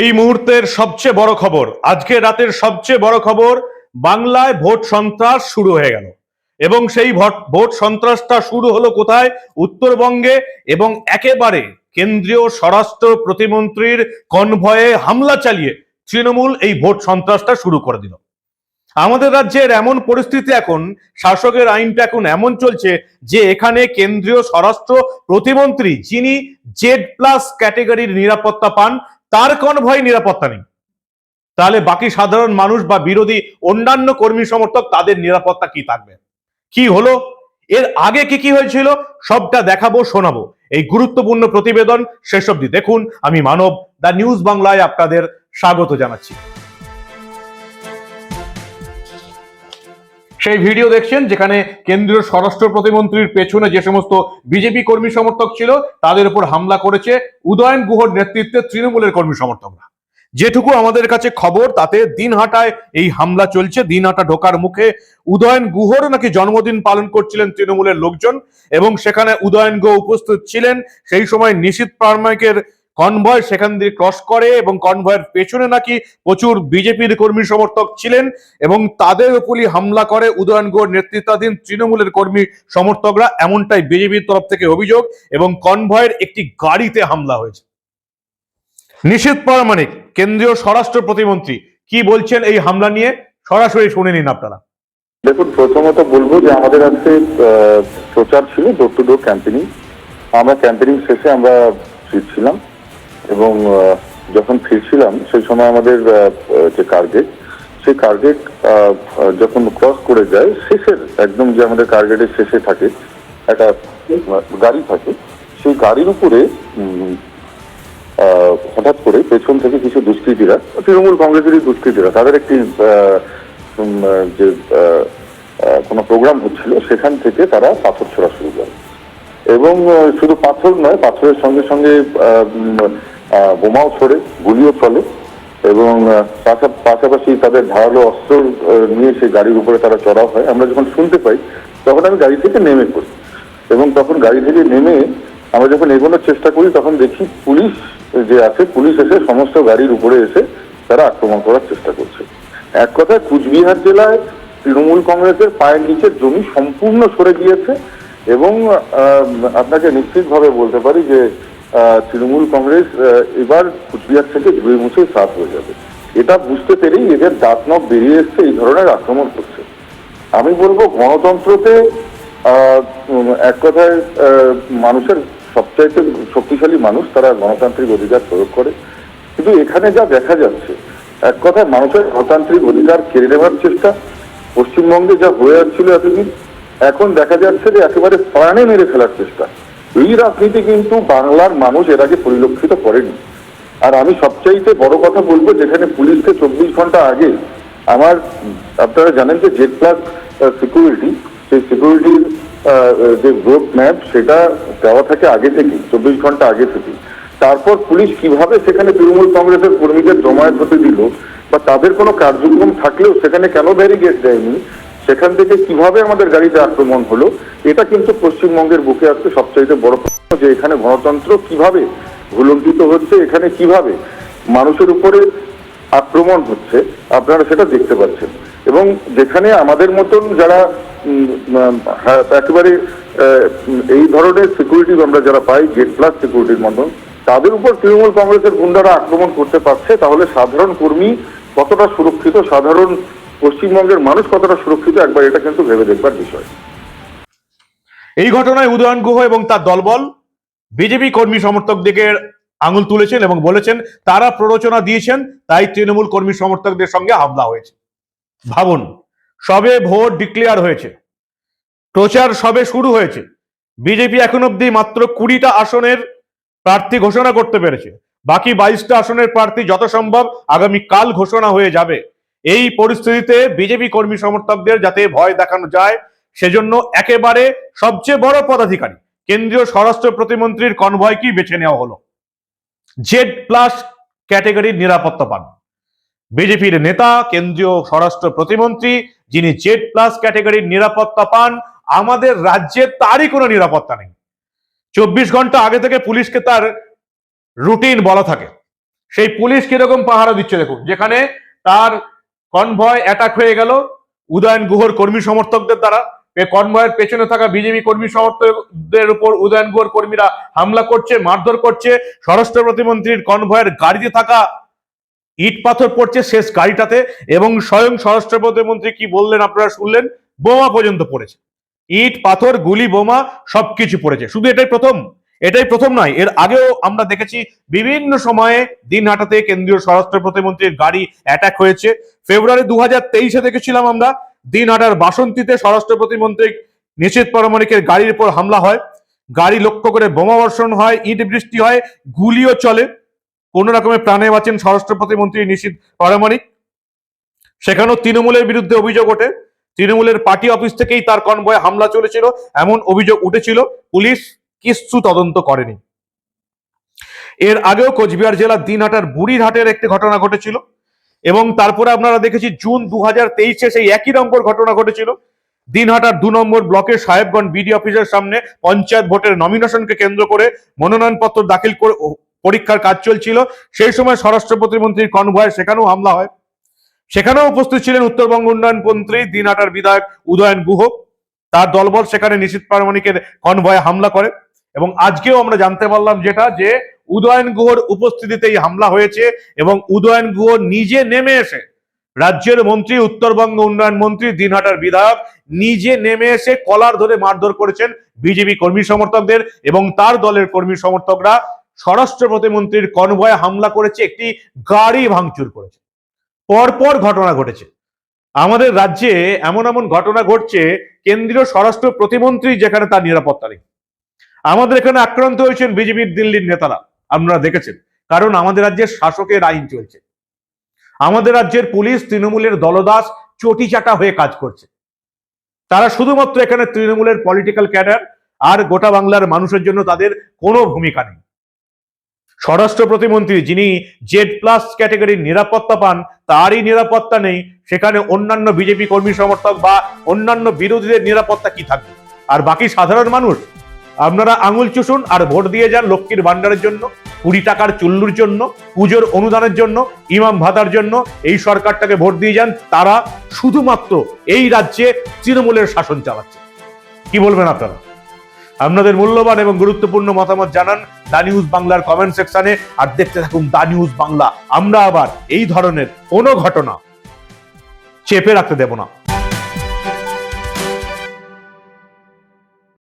এই মুহূর্তের সবচেয়ে বড় খবর, আজকে রাতের সবচেয়ে বড় খবর, বাংলায় ভোট সন্ত্রাস শুরু হয়ে গেল। এবং সেই ভোট সন্ত্রাসটা শুরু হলো কোথায়? উত্তরবঙ্গে এবং একেবারে কেন্দ্রীয় স্বরাষ্ট্র প্রতিমন্ত্রীর কনভয়ে হামলা চালিয়ে তৃণমূল এই ভোট সন্ত্রাসটা শুরু করে দিল। আমাদের রাজ্যের এমন পরিস্থিতি এখন, শাসকের আইনটা এখন এমন চলছে যে এখানে কেন্দ্রীয় স্বরাষ্ট্র প্রতিমন্ত্রী, যিনি জেড প্লাস ক্যাটেগরির নিরাপত্তা পান তার কোন ভয়, নিরাপত্তা নেই। তাহলে বাকি সাধারণ মানুষ বা বিরোধী অন্যান্য কর্মী সমর্থক, তাদের নিরাপত্তা কি থাকবে? কি হলো? এর আগে কি কি হয়েছিল? সবটা দেখাবো, শোনাবো। এই গুরুত্বপূর্ণ প্রতিবেদন শেষ অব্দি দেখুন। আমি মানব, দ্য নিউজ বাংলায় আপনাদের স্বাগত জানাচ্ছি। সেই ভিডিও দেখছেন যেখানে কেন্দ্রীয় স্বরাষ্ট্র প্রতিমন্ত্রীর পেছনে যে সমস্ত বিজেপি কর্মী সমর্থক ছিল, তাদের উপর হামলা করেছে উদয়ন গুহর নেতৃত্বে তৃণমূলের কর্মী সমর্থকরা। যেটুকু আমাদের কাছে খবর, তাতে দিনহাটায় এই হামলা চলছে। দিনহাটা ঢোকার মুখে উদয়ন গুহর নাকি জন্মদিন পালন করছিলেন তৃণমূলের লোকজন এবং সেখানে উদয়ন গুহ উপস্থিত ছিলেন। সেই সময় নিশীত পারমাইকের কনভয় সেখান দিয়ে ক্রস করে এবং কনভয়ের পেছনে নাকি প্রচুর বিজেপির কর্মী সমর্থক ছিলেন এবং তাদের উপরই হামলা করে উদয়ন গুহর নেতৃত্বাধীন তৃণমূলের কর্মী সমর্থকরা, এমনটাই বিজেপির তরফ থেকে অভিযোগ এবং কনভয়ের একটি গাড়িতে হামলা হয়েছে। নিষেধ পরামানিক কেন্দ্রীয় স্বরাষ্ট্র প্রতিমন্ত্রী, কি বলছেন এই হামলা নিয়ে? সরাসরি শুনে নিন আপনারা। দেখুন, প্রথমত বলব যে আমাদের আজকে প্রচার ছিল ডোর টু ডোর ক্যাম্পেনিং আমরা ক্যাম্পেনিং শেষে আমরা ফিরছিলাম। এবং যখন ফিরছিলাম, সেই সময় আমাদের যে কার্গেট সেই কার্গেট যখন ক্রস করে যায়, শেষের একদম যে আমাদের কার্গেটের শেষে থাকে, একটা গাড়ি থাকে, সেই গাড়ির উপরে হঠাৎ করে পেছন থেকে কিছু দুষ্কৃতীরা, তৃণমূল কংগ্রেসেরই দুষ্কৃতীরা, তাদের একটি যে কোনো প্রোগ্রাম হচ্ছিল, সেখান থেকে তারা পাথর ছোড়া শুরু করে। এবং শুধু পাথর নয়, পাথরের সঙ্গে সঙ্গে বোমাও ছড়ে, গুলিও চলে এবং পাশা- পাশাপাশি তাদের ধারালো অস্ত্র নিয়ে সেই গাড়ির উপরে তারা চড়াও হয়। আমরা যখন শুনতে পাই, তখন আমি গাড়ি থেকে নেমে পড়ি এবং তখন গাড়ি থেকে নেমে আমরা যখন এগোনোর চেষ্টা করি, তখন দেখি পুলিশ যে আছে, পুলিশ এসে সমস্ত গাড়ির উপরে এসে তারা আক্রমণ করার চেষ্টা করছে। এক কথায় কুচবিহার জেলায় তৃণমূল কংগ্রেসের পায়ের নিচের জমি সম্পূর্ণ সরে গিয়েছে এবং আপনাকে নিশ্চিতভাবে বলতে পারি যে তৃণমূল কংগ্রেস এবার কুচবিহার থেকে ধুয়ে মুছে সাফ হয়ে যাবে। এটা বুঝতে পেরেই এদের দাঁত নখ বেরিয়ে এসছে, এই ধরনের আক্রমণ করছে আমি বলব, গণতন্ত্রতে এক কথায় মানুষের সবচাইতে শক্তিশালী মানুষ তারা গণতান্ত্রিক অধিকার প্রয়োগ করে। কিন্তু এখানে যা দেখা যাচ্ছে, এক কথায় মানুষের গণতান্ত্রিক অধিকার কেড়ে নেওয়ার চেষ্টা, পশ্চিমবঙ্গে যা হয়ে যাচ্ছিল এতদিন, এখন দেখা যাচ্ছে যে একেবারে প্রাণে মেরে ফেলার চেষ্টা। এই রাজনীতি কিন্তু বাংলার মানুষ এর আগে পরিলক্ষিত করেনি। আর আমি সবচাইতে বড় কথা বলব, যেখানে পুলিশকে চব্বিশ ঘণ্টা আগে আমার, আপনারা জানেন যে জেড প্লাস সিকিউরিটি সেই সিকিউরিটির যে রোড ম্যাপ সেটা দেওয়া থাকে আগে থেকে চব্বিশ ঘণ্টা আগে থেকে তারপর পুলিশ কীভাবে সেখানে তৃণমূল কংগ্রেসের কর্মীদের জমায়েত হতে দিল বা তাদের কোনো কার্যক্রম থাকলেও সেখানে কেন ব্যারিগেড দেয়নি সেখান থেকে কীভাবে আমাদের গাড়িতে আক্রমণ হলো এটা কিন্তু পশ্চিমবঙ্গের বুকে আজকে সবচাইতে বড় প্রশ্ন যে এখানে গণতন্ত্র কীভাবে ভুলণ্ঠিত হচ্ছে এখানে কীভাবে মানুষের উপরে আক্রমণ হচ্ছে আপনারা সেটা দেখতে পাচ্ছেন। এবং যেখানে আমাদের মতন যারা হ্যাঁ, একেবারে এই ধরনের সিকিউরিটি আমরা যারা পাই গেট প্লাস সিকিউরিটির মতন তাদের উপর তৃণমূল কংগ্রেসের গুন্ডারা আক্রমণ করতে পারছে তাহলে সাধারণ কর্মী কতটা সুরক্ষিত সাধারণ পশ্চিমবঙ্গের মানুষ কতটা সুরক্ষিত, একবার এটা কিন্তু ভেবে দেখবার বিষয়। এই ঘটনায় উদয়ন গুহ এবং তার দলবল বিজেপি কর্মী সমর্থকদের আঙুল তুলেছেন এবং বলেছেন, তারা প্ররোচনা দিয়েছেন, তাই তৃণমূল কর্মী সমর্থকদের সঙ্গে হামলা হয়েছে। ভাবুন, সবে ভোট ডিক্লেয়ার হয়েছে, প্রচার সবে শুরু হয়েছে, বিজেপি এখন অব্দি মাত্র কুড়িটা আসনের প্রার্থী ঘোষণা করতে পেরেছে, বাকি বাইশটা আসনের প্রার্থী যত সম্ভব আগামী কাল ঘোষণা হয়ে যাবে। এই পরিস্থিতিতে বিজেপি কর্মী সমর্থকদের যাতে ভয় দেখানো যায়, সেজন্য একেবারে সবচেয়ে বড় পদাধিকারী, কেন্দ্রীয় স্বরাষ্ট্র প্রতিমন্ত্রীর কনভয়কেই বেছে নেওয়া হলো? জেড প্লাস ক্যাটেগরির নিরাপত্তা পান। বিজেপির নেতা, কেন্দ্রীয় স্বরাষ্ট্র প্রতিমন্ত্রী, যিনি জেড প্লাস ক্যাটেগরির নিরাপত্তা পান, আমাদের রাজ্যে তারই কোনো নিরাপত্তা নেই। চব্বিশ ঘণ্টা আগে থেকে পুলিশকে তার রুটিন বলা থাকে। সেই পুলিশ কীরকম পাহারা দিচ্ছে দেখুন, যেখানে তার কনভয় অ্যাটাক হয়ে গেল। উদয়ন গুহর কর্মী সমর্থকদের দ্বারা। কনভয়ের পেছনে থাকা বিজেপি কর্মী সমর্থকদের উপর উদয়ন গুহর কর্মীরা হামলা করছে, মারধর করছে। স্বরাষ্ট্র প্রতিমন্ত্রীর কনভয়ের গাড়িতে থাকা ইট পাথর পড়ছে শেষ গাড়িটাতে এবং স্বয়ং স্বরাষ্ট্র প্রতিমন্ত্রী কি বললেন আপনারা শুনলেন? বোমা পর্যন্ত পড়েছে। ইট, পাথর, গুলি, বোমা সবকিছু পড়েছে। শুধু এটাই প্রথম। এটাই প্রথম নয়। এর আগেও আমরা দেখেছি বিভিন্ন সময়ে দিনহাটাতে কেন্দ্রীয় স্বরাষ্ট্র প্রতিমন্ত্রীর গাড়ি অ্যাটাক হয়েছে। ফেব্রুয়ারি দু হাজার তেইশে দেখেছিলাম আমরা, দিনহাটার বাসন্তীতে স্বরাষ্ট্র প্রতিমন্ত্রী নিশ্চিত পরমাণিকের গাড়ির উপর হামলা হয়। গাড়ি লক্ষ্য করে বোমা বর্ষণ হয়, ইট বৃষ্টি হয়, গুলিও চলে। কোন রকমের প্রাণে বাঁচেন স্বরাষ্ট্র প্রতিমন্ত্রী নিশীত পারমাণিক। সেখানেও তৃণমূলের বিরুদ্ধে অভিযোগ ওঠে। তৃণমূলের পার্টি অফিস থেকেই তার কনভয়ে হামলা চলেছিল, এমন অভিযোগ উঠেছিল। পুলিশ কিচ্ছু তদন্ত করেনি। এর আগেও কোচবিহার জেলার দিনহাটার বুড়িরহাটের একটি ঘটনা ঘটেছিল এবং তারপরে আপনারা দেখেছি জুন দু হাজার তেইশে সেই একই নম্বর ঘটনা ঘটেছিল। দিনহাটার দু নম্বর ব্লকের সাহেবগঞ্জ বিডি অফিসের সামনে পঞ্চায়েত ভোটের নমিনেশনকে কেন্দ্র করে মনোনয়নপত্র দাখিল করে পরীক্ষার কাজ চলছিল। সেই সময় স্বরাষ্ট্র প্রতিমন্ত্রীর কনভয়ে সেখানেও হামলা হয়। সেখানেও উপস্থিত ছিলেন উত্তরবঙ্গ উন্নয়ন মন্ত্রী, দিনহাটার বিধায়ক উদয়ন গুহ। তার দলবল সেখানে নিশীত পারমাণিকের কনভয়ে হামলা করে। এবং আজকেও আমরা জানতে পারলাম যেটা যে উদয়ন গুহর উপস্থিতিতেই হামলা হয়েছে এবং উদয়ন গুহ নিজে নেমে এসে রাজ্যের মন্ত্রী, উত্তরবঙ্গ উন্নয়ন মন্ত্রী, দিনহাটার বিধায়ক নিজে নেমে এসে কলার ধরে মারধর করেছেন বিজেপি কর্মী সমর্থকদের এবং তার দলের কর্মী সমর্থকরা। স্বরাষ্ট্র প্রতিমন্ত্রীর কনভয়ে হামলা করেছে, একটি গাড়ি ভাঙচুর করেছে। পরপর ঘটনা ঘটেছে। আমাদের রাজ্যে এমন এমন ঘটনা ঘটছে, কেন্দ্রীয় স্বরাষ্ট্র প্রতিমন্ত্রী যেখানে তার নিরাপত্তা নেই। আমাদের এখানে আক্রান্ত হয়েছেন বিজেপির দিল্লির নেতারা, আপনারা দেখেছেন। কারণ আমাদের রাজ্যের শাসকের আইন চলছে। আমাদের রাজ্যের পুলিশ তৃণমূলের দলদাস চটি চাটা হয়ে কাজ করছে। তারা শুধুমাত্র এখানে তৃণমূলের পলিটিক্যাল ক্যাডার আর গোটা বাংলার মানুষের জন্য তাদের কোনো ভূমিকা নেই। স্বরাষ্ট্র প্রতিমন্ত্রী যিনি জেড প্লাস ক্যাটেগরির নিরাপত্তা পান, তারই নিরাপত্তা নেই। সেখানে অন্যান্য বিজেপি কর্মী সমর্থক বা অন্যান্য বিরোধীদের নিরাপত্তা কি থাকবে? আর বাকি সাধারণ মানুষ আপনারা আঙুল চুষুন আর ভোট দিয়ে যান লক্ষ্মীর ভান্ডারের জন্য, কুড়ি টাকার চুল্লুর জন্য, পুজোর অনুদানের জন্য, ইমাম ভাতার জন্য, এই সরকারটাকে ভোট দিয়ে যান, তারা শুধুমাত্র এই রাজ্যে তৃণমূলের শাসন চালাচ্ছে। কি বলবেন আপনারা? আপনাদের মূল্যবান এবং গুরুত্বপূর্ণ মতামত জানান দা নিউজ বাংলার কমেন্ট সেকশনে আর দেখতে থাকুন দা নিউজ বাংলা। আমরা আবার এই ধরনের কোনো ঘটনা চেপে রাখতে দেব না।